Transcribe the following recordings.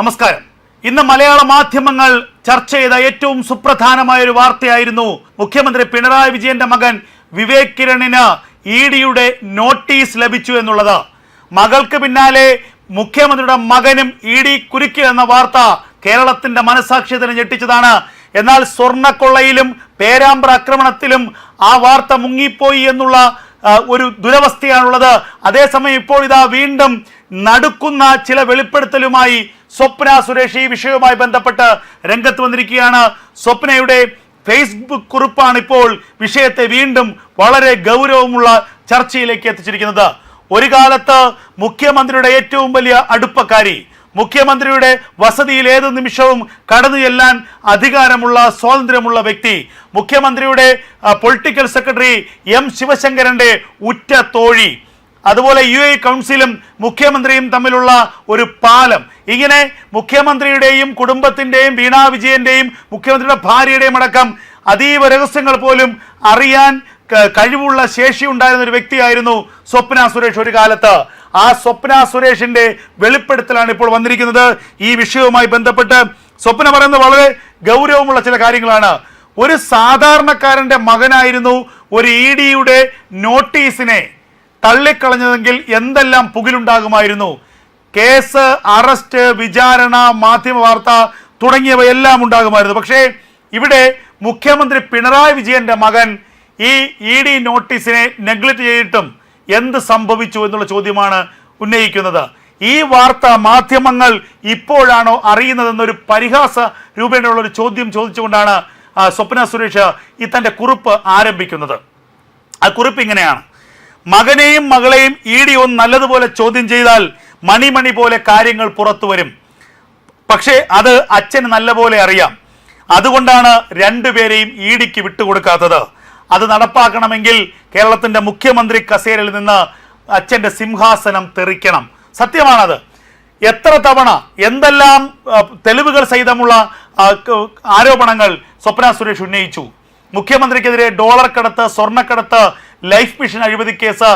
നമസ്കാരം. ഇന്ന് മലയാള മാധ്യമങ്ങൾ ചർച്ച ചെയ്ത ഏറ്റവും സുപ്രധാനമായ ഒരു വാർത്തയായിരുന്നു മുഖ്യമന്ത്രി പിണറായി വിജയന്റെ മകൻ വിവേക് കിരണിന് ഇ ഡിയുടെ നോട്ടീസ് ലഭിച്ചു എന്നുള്ളത്. മകൾക്ക് പിന്നാലെ മുഖ്യമന്ത്രിയുടെ മകനും ഇ ഡി കുരുക്കി എന്ന വാർത്ത കേരളത്തിന്റെ മനസാക്ഷ്യത്തിന് ഞെട്ടിച്ചതാണ്. എന്നാൽ സ്വർണക്കൊള്ളയിലും പേരാമ്പ്ര ആക്രമണത്തിലും ആ വാർത്ത മുങ്ങിപ്പോയി എന്നുള്ള ഒരു ദുരവസ്ഥയാണുള്ളത്. അതേസമയം ഇപ്പോൾ ഇതാ വീണ്ടും നടുക്കുന്ന ചില വെളിപ്പെടുത്തലുമായി സ്വപ്ന സുരേഷ് ഈ വിഷയവുമായി ബന്ധപ്പെട്ട് രംഗത്ത് വന്നിരിക്കുകയാണ്. സ്വപ്നയുടെ ഫേസ്ബുക്ക് കുറിപ്പാണ് ഇപ്പോൾ വിഷയത്തെ വീണ്ടും വളരെ ഗൗരവമുള്ള ചർച്ചയിലേക്ക് എത്തിച്ചിരിക്കുന്നത്. ഒരു കാലത്ത് മുഖ്യമന്ത്രിയുടെ ഏറ്റവും വലിയ അടുപ്പക്കാരി മുഖ്യമന്ത്രിയുടെ വസതിയിൽ ഏത് നിമിഷവും കടന്നു ചെല്ലാൻ അധികാരമുള്ള സ്വാതന്ത്ര്യമുള്ള വ്യക്തി മുഖ്യമന്ത്രിയുടെ പൊളിറ്റിക്കൽ സെക്രട്ടറി എം ശിവശങ്കരന്റെ ഉറ്റ തോഴി അതുപോലെ യു എ കൗൺസിലും മുഖ്യമന്ത്രിയും തമ്മിലുള്ള ഒരു പാലം. ഇങ്ങനെ മുഖ്യമന്ത്രിയുടെയും കുടുംബത്തിന്റെയും വീണാ വിജയന്റെയും മുഖ്യമന്ത്രിയുടെ ഭാര്യയുടെയും അടക്കം അതീവ രഹസ്യങ്ങൾ പോലും അറിയാൻ കഴിവുള്ള ശേഷി ഉണ്ടായിരുന്ന ഒരു വ്യക്തിയായിരുന്നു സ്വപ്ന സുരേഷ് ഒരു കാലത്ത്. ആ സ്വപ്ന സുരേഷിന്റെ വെളിപ്പെടുത്തലാണ് ഇപ്പോൾ വന്നിരിക്കുന്നത്. ഈ വിഷയവുമായി ബന്ധപ്പെട്ട് സ്വപ്ന പറയുന്നത് വളരെ ഗൗരവമുള്ള ചില കാര്യങ്ങളാണ്. ഒരു സാധാരണക്കാരന്റെ മകനായിരുന്നു ഒരു ഇ ഡിയുടെ നോട്ടീസിനെ തള്ളിക്കളഞ്ഞതെങ്കിൽ എന്തെല്ലാം പുകിലുണ്ടാകുമായിരുന്നു? കേസ് അറസ്റ്റ് വിചാരണ മാധ്യമ വാർത്ത തുടങ്ങിയവയെല്ലാം ഉണ്ടാകുമായിരുന്നു. പക്ഷേ ഇവിടെ മുഖ്യമന്ത്രി പിണറായി വിജയന്റെ മകൻ ഈ ഇ ഡി നോട്ടീസിനെ നെഗ്ലക്ട് ചെയ്തിട്ടും എന്ത് സംഭവിച്ചു എന്നുള്ള ചോദ്യമാണ് ഉന്നയിക്കുന്നത്. ഈ വാർത്ത മാധ്യമങ്ങൾ ഇപ്പോഴാണോ അറിയുന്നതെന്നൊരു പരിഹാസ രൂപേണയുള്ള ഒരു ചോദ്യം ചോദിച്ചുകൊണ്ടാണ് സ്വപ്ന സുരേഷ് ഈ തന്റെ കുറിപ്പ് ആരംഭിക്കുന്നത്. ആ കുറിപ്പ് ഇങ്ങനെയാണ്. മകനെയും മകളെയും ഇ ഡി ഒന്ന് നല്ലതുപോലെ ചോദ്യം ചെയ്താൽ മണിമണി പോലെ കാര്യങ്ങൾ പുറത്തു വരും. പക്ഷേ അത് അച്ഛന് നല്ലപോലെ അറിയാം. അതുകൊണ്ടാണ് രണ്ടുപേരെയും ഇ ഡിക്ക് വിട്ടുകൊടുക്കാത്തത് അത് നടപ്പാക്കണമെങ്കിൽ കേരളത്തിന്റെ മുഖ്യമന്ത്രി കസേരയിൽ നിന്ന് അച്ഛന്റെ സിംഹാസനം തെറിക്കണം. സത്യമാണത്. എത്ര തവണ എന്തെല്ലാം തെളിവുകൾ സഹിതമുള്ള ആരോപണങ്ങൾ സ്വപ്ന സുരേഷ് ഉന്നയിച്ചു. മുഖ്യമന്ത്രിക്കെതിരെ ഡോളർ കടത്ത് സ്വർണക്കടത്ത് ലൈഫ് മിഷൻ അഴിമതി കേസ്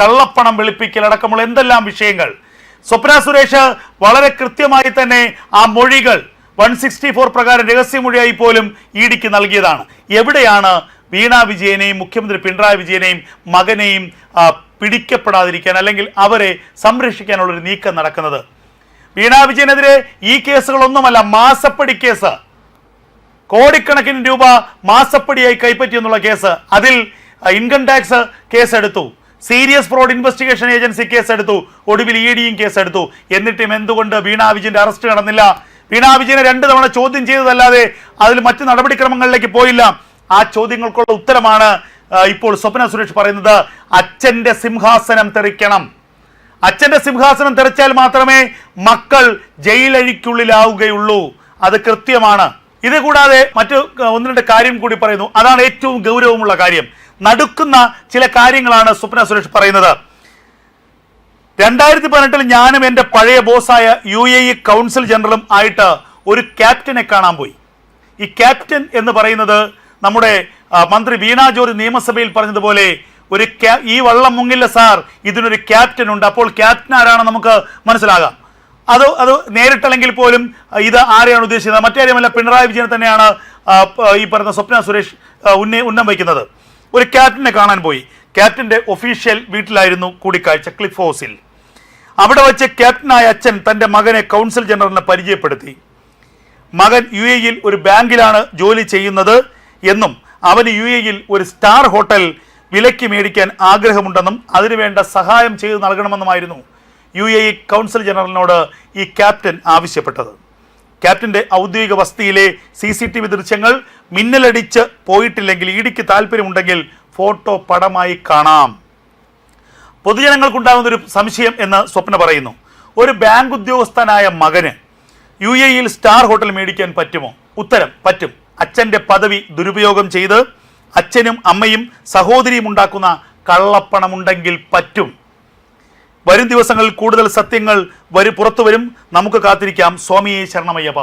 കള്ളപ്പണം വെളുപ്പിക്കൽ അടക്കമുള്ള എന്തെല്ലാം വിഷയങ്ങൾ? സ്വപ്ന സുരേഷ് വളരെ കൃത്യമായി തന്നെ ആ മൊഴികൾ വൺ സിക്സ്റ്റി ഫോർ പ്രകാരം രഹസ്യമൊഴിയായി പോലും ഇ ഡിക്ക് നൽകിയതാണ്. എവിടെയാണ് വീണ വിജയനെയും മുഖ്യമന്ത്രി പിണറായി വിജയനെയും മകനെയും പിടിക്കപ്പെടാതിരിക്കാൻ അല്ലെങ്കിൽ അവരെ സംരക്ഷിക്കാനുള്ള ഒരു നീക്കം നടക്കുന്നത്? വീണ വിജയനെതിരെ ഈ കേസുകളൊന്നുമല്ല മാസപ്പടി കേസ്. കോടിക്കണക്കിന് രൂപ മാസപ്പടിയായി കൈപ്പറ്റി എന്നുള്ള കേസ്. അതിൽ ഇൻകം ടാക്സ് കേസെടുത്തു. സീരിയസ് ഫ്രോഡ് ഇൻവെസ്റ്റിഗേഷൻ ഏജൻസി കേസെടുത്തു. ഒടുവിൽ ഇ ഡിയും കേസെടുത്തു. എന്നിട്ടും എന്തുകൊണ്ട് വീണ വിജയന്റെ അറസ്റ്റ് നടന്നില്ല? വീണ വിജയനെ രണ്ട് തവണ ചോദ്യം ചെയ്തതല്ലാതെ അതിൽ മറ്റു നടപടിക്രമങ്ങളിലേക്ക് പോയില്ല. ആ ചോദ്യങ്ങൾക്കുള്ള ഉത്തരമാണ് ഇപ്പോൾ സ്വപ്ന സുരേഷ് പറയുന്നത് അച്ഛന്റെ സിംഹാസനം തെറിക്കണം. അച്ഛന്റെ സിംഹാസനം തെറിച്ചാൽ മാത്രമേ മക്കൾ ജയിലഴിക്കുള്ളിലാവുകയുള്ളൂ. അത് കൃത്യമാണ്. ഇത് കൂടാതെ മറ്റു ഒന്ന് രണ്ട് കാര്യം കൂടി പറയുന്നു. അതാണ് ഏറ്റവും ഗൗരവമുള്ള കാര്യം. നടുക്കുന്ന ചില കാര്യങ്ങളാണ് സ്വപ്ന സുരേഷ് പറയുന്നത്. രണ്ടായിരത്തി പതിനെട്ടിൽ ഞാനും എന്റെ പഴയ ബോസായ യു എ ഇ കൗൺസിൽ ജനറലും ആയിട്ട് ഒരു ക്യാപ്റ്റനെ കാണാൻ പോയി. ഈ ക്യാപ്റ്റൻ എന്ന് പറയുന്നത് നമ്മുടെ മന്ത്രി വീണ ജോർജ് നിയമസഭയിൽ പറഞ്ഞതുപോലെ ഒരു ഈ വള്ളം മുങ്ങില്ല സാർ ഇതിനൊരു ക്യാപ്റ്റൻ ഉണ്ട്. അപ്പോൾ ക്യാപ്റ്റൻ ആരാണെന്ന് നമുക്ക് മനസ്സിലാകാം. അത് അത് നേരിട്ടല്ലെങ്കിൽ പോലും ഇത് ആരെയാണ് ഉദ്ദേശിക്കുന്നത് മറ്റാരുമല്ല പിണറായി വിജയൻ തന്നെയാണ് ഈ പറയുന്ന സ്വപ്ന സുരേഷ് ആ, ഉന്ന ഉന്നം വയ്ക്കുന്നത്. ഒരു ക്യാപ്റ്റനെ കാണാൻ പോയി. ക്യാപ്റ്റന്റെ ഒഫീഷ്യൽ വീട്ടിലായിരുന്നു കൂടിക്കാഴ്ച ക്ലിഫ് ഹൗസിൽ അവിടെ വച്ച് ക്യാപ്റ്റനായ അച്ഛൻ തന്റെ മകനെ കൗൺസിൽ ജനറലിനെ പരിചയപ്പെടുത്തി. മകൻ യു എയിൽ ഒരു ബാങ്കിലാണ് ജോലി ചെയ്യുന്നത് എന്നും അവന് യു എയിൽ ഒരു സ്റ്റാർ ഹോട്ടൽ വിലയ്ക്ക് മേടിക്കാൻ ആഗ്രഹമുണ്ടെന്നും അതിനുവേണ്ട സഹായം ചെയ്തു നൽകണമെന്നുമായിരുന്നു യു എ ഇ കൗൺസിൽ ജനറലിനോട് ഈ ക്യാപ്റ്റൻ ആവശ്യപ്പെട്ടത്. ക്യാപ്റ്റന്റെ ഔദ്യോഗിക വസതിയിലെ സി സി ടി വി ദൃശ്യങ്ങൾ മിന്നലടിച്ച് പോയിട്ടില്ലെങ്കിൽ ഇടിക്ക് താല്പര്യമുണ്ടെങ്കിൽ ഫോട്ടോ പടമായി കാണാം. പൊതുജനങ്ങൾക്കുണ്ടാകുന്ന ഒരു സംശയം എന്ന് സ്വപ്ന പറയുന്നു. ഒരു ബാങ്ക് ഉദ്യോഗസ്ഥനായ മകന് യു എയിൽ സ്റ്റാർ ഹോട്ടൽ മേടിക്കാൻ പറ്റുമോ? ഉത്തരം പറ്റും. അച്ഛന്റെ പദവി ദുരുപയോഗം ചെയ്ത് അച്ഛനും അമ്മയും സഹോദരിയും ഉണ്ടാക്കുന്ന കള്ളപ്പണമുണ്ടെങ്കിൽ പറ്റും. വരും ദിവസങ്ങളിൽ കൂടുതൽ സത്യങ്ങൾ വരും പുറത്തു വരും. നമുക്ക് കാത്തിരിക്കാം. സ്വാമിയെ ശരണമയ്യപ്പ.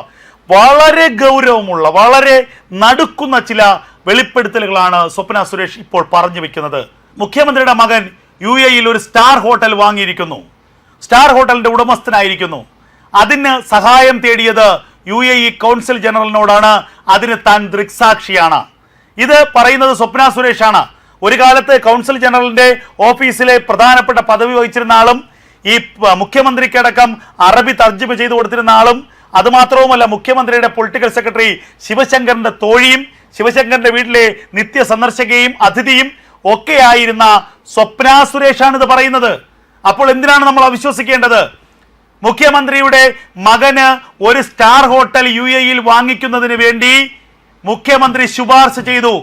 വളരെ ഗൗരവമുള്ള വളരെ നടുക്കുന്ന ചില വെളിപ്പെടുത്തലുകളാണ് സ്വപ്ന സുരേഷ് ഇപ്പോൾ പറഞ്ഞു വെക്കുന്നത്. മുഖ്യമന്ത്രിയുടെ മകൻ യു എയിൽ ഒരു സ്റ്റാർ ഹോട്ടൽ വാങ്ങിയിരിക്കുന്നു. സ്റ്റാർ ഹോട്ടലിന്റെ ഉടമസ്ഥനായിരിക്കുന്നു. അതിന് സഹായം തേടിയത് യു എ ഇ കൗൺസിൽ ജനറലിനോടാണ്. അതിന് താൻ ദൃക്സാക്ഷിയാണ്. ഇത് പറയുന്നത് സ്വപ്ന സുരേഷാണ്. ഒരു കാലത്ത് കൗൺസിൽ ജനറലിന്റെ ഓഫീസിലെ പ്രധാനപ്പെട്ട പദവി വഹിച്ചിരുന്ന ആളും ഈ മുഖ്യമന്ത്രിക്കടക്കം അറബി തർജമ ചെയ്തു കൊടുത്തിരുന്ന ആളും അതുമാത്രവുമല്ല മുഖ്യമന്ത്രിയുടെ പൊളിറ്റിക്കൽ സെക്രട്ടറി ശിവശങ്കറിന്റെ തോഴിയും ശിവശങ്കറിന്റെ വീട്ടിലെ നിത്യ സന്ദർശകയും അതിഥിയും ഒക്കെയായിരുന്ന സ്വപ്ന സുരേഷാണ് ഇത് പറയുന്നത്. അപ്പോൾ എന്തിനാണ് നമ്മൾ അവിശ്വസിക്കേണ്ടത്? മുഖ്യമന്ത്രിയുടെ മകന് ഒരു സ്റ്റാർ ഹോട്ടൽ യു എയിൽ വാങ്ങിക്കുന്നതിന് വേണ്ടി മുഖ്യമന്ത്രി ശുപാർശ ചെയ്തു.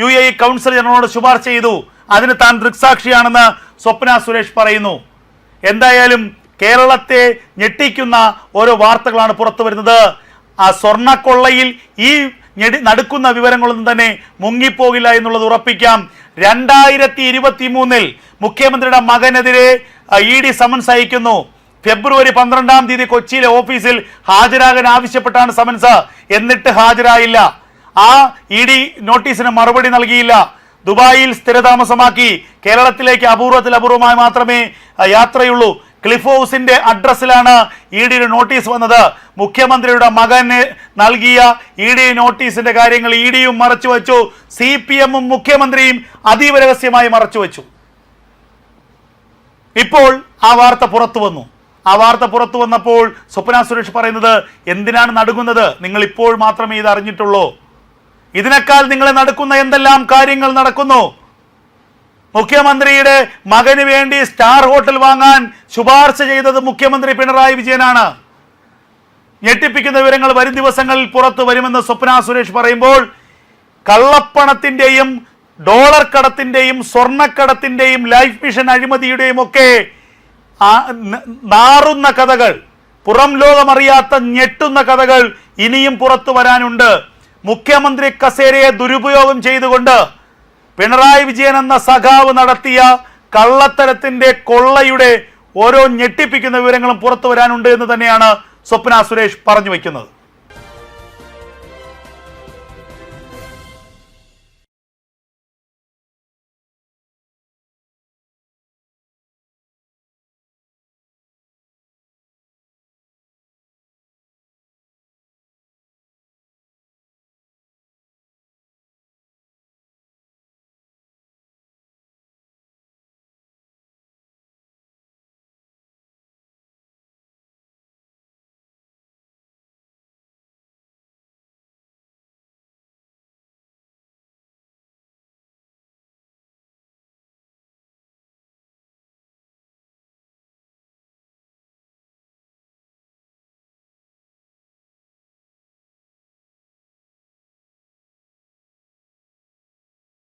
യു എ കൗൺസിൽ ജനറലിനോട് ശുപാർശ ചെയ്തു. അതിന് താൻ ദൃക്സാക്ഷിയാണെന്ന് സ്വപ്ന സുരേഷ് പറയുന്നു. എന്തായാലും കേരളത്തെ ഞെട്ടിക്കുന്ന ഓരോ വാർത്തകളാണ് പുറത്തു വരുന്നത്. ആ സ്വർണക്കൊള്ളയിൽ ഈ ഞെടി നടക്കുന്ന വിവരങ്ങളൊന്നും തന്നെ മുങ്ങിപ്പോകില്ല എന്നുള്ളത് ഉറപ്പിക്കാം. രണ്ടായിരത്തി ഇരുപത്തി മൂന്നിൽ മുഖ്യമന്ത്രിയുടെ മകനെതിരെ ഇ ഡി സമൻസ് അയക്കുന്നു. ഫെബ്രുവരി പന്ത്രണ്ടാം തീയതി കൊച്ചിയിലെ ഓഫീസിൽ ഹാജരാകാൻ ആവശ്യപ്പെട്ടാണ് സമൻസ്. എന്നിട്ട് ഹാജരായില്ല. ആ ഇ ഡി നോട്ടീസിന് മറുപടി നൽകിയില്ല. ദുബായിൽ സ്ഥിരതാമസമാക്കി. കേരളത്തിലേക്ക് അപൂർവത്തിൽ അപൂർവമായി മാത്രമേ യാത്രയുള്ളൂ. ക്ലിഫ് ഹൗസിന്റെ അഡ്രസ്സിലാണ് ഇ ഡിയുടെ നോട്ടീസ് വന്നത്. മുഖ്യമന്ത്രിയുടെ മകന് നൽകിയ ഇ ഡി നോട്ടീസിന്റെ കാര്യങ്ങൾ ഇ ഡിയും മറച്ചു വെച്ചു. സി പി എമ്മും മുഖ്യമന്ത്രിയും അതീവ രഹസ്യമായി മറച്ചു വെച്ചു. ഇപ്പോൾ ആ വാർത്ത പുറത്തു വന്നു. ആ വാർത്ത പുറത്തു വന്നപ്പോൾ സ്വപ്ന സുരേഷ് പറയുന്നത് എന്തിനാണ് നടുങ്ങുന്നത്? നിങ്ങൾ ഇപ്പോൾ മാത്രമേ ഇത് അറിഞ്ഞിട്ടുള്ളൂ. ഇതിനേക്കാൾ നിങ്ങളെ നടക്കുന്ന എന്തെല്ലാം കാര്യങ്ങൾ നടക്കുന്നു? മുഖ്യമന്ത്രിയുടെ മകന് വേണ്ടി സ്റ്റാർ ഹോട്ടൽ വാങ്ങാൻ ശുപാർശ ചെയ്തത് മുഖ്യമന്ത്രി പിണറായി വിജയനാണ്. ഞെട്ടിപ്പിക്കുന്ന വിവരങ്ങൾ വരും ദിവസങ്ങളിൽ പുറത്തു വരുമെന്ന് സ്വപ്ന സുരേഷ് പറയുമ്പോൾ കള്ളപ്പണത്തിന്റെയും ഡോളർ കടത്തിന്റെയും സ്വർണക്കടത്തിന്റെയും ലൈഫ് മിഷൻ അഴിമതിയുടെയും ഒക്കെ നാറുന്ന കഥകൾ പുറം ലോകമറിയാത്ത ഞെട്ടുന്ന കഥകൾ ഇനിയും പുറത്തു വരാനുണ്ട്. മുഖ്യമന്ത്രി കസേരയെ ദുരുപയോഗം ചെയ്തുകൊണ്ട് പിണറായി വിജയൻ എന്ന സഖാവ് നടത്തിയ കള്ളത്തരത്തിന്റെ കൊള്ളയുടെ ഓരോ ഞെട്ടിപ്പിക്കുന്ന വിവരങ്ങളും പുറത്തു വരാനുണ്ട് എന്ന് തന്നെയാണ് സ്വപ്ന സുരേഷ് പറഞ്ഞു വയ്ക്കുന്നത്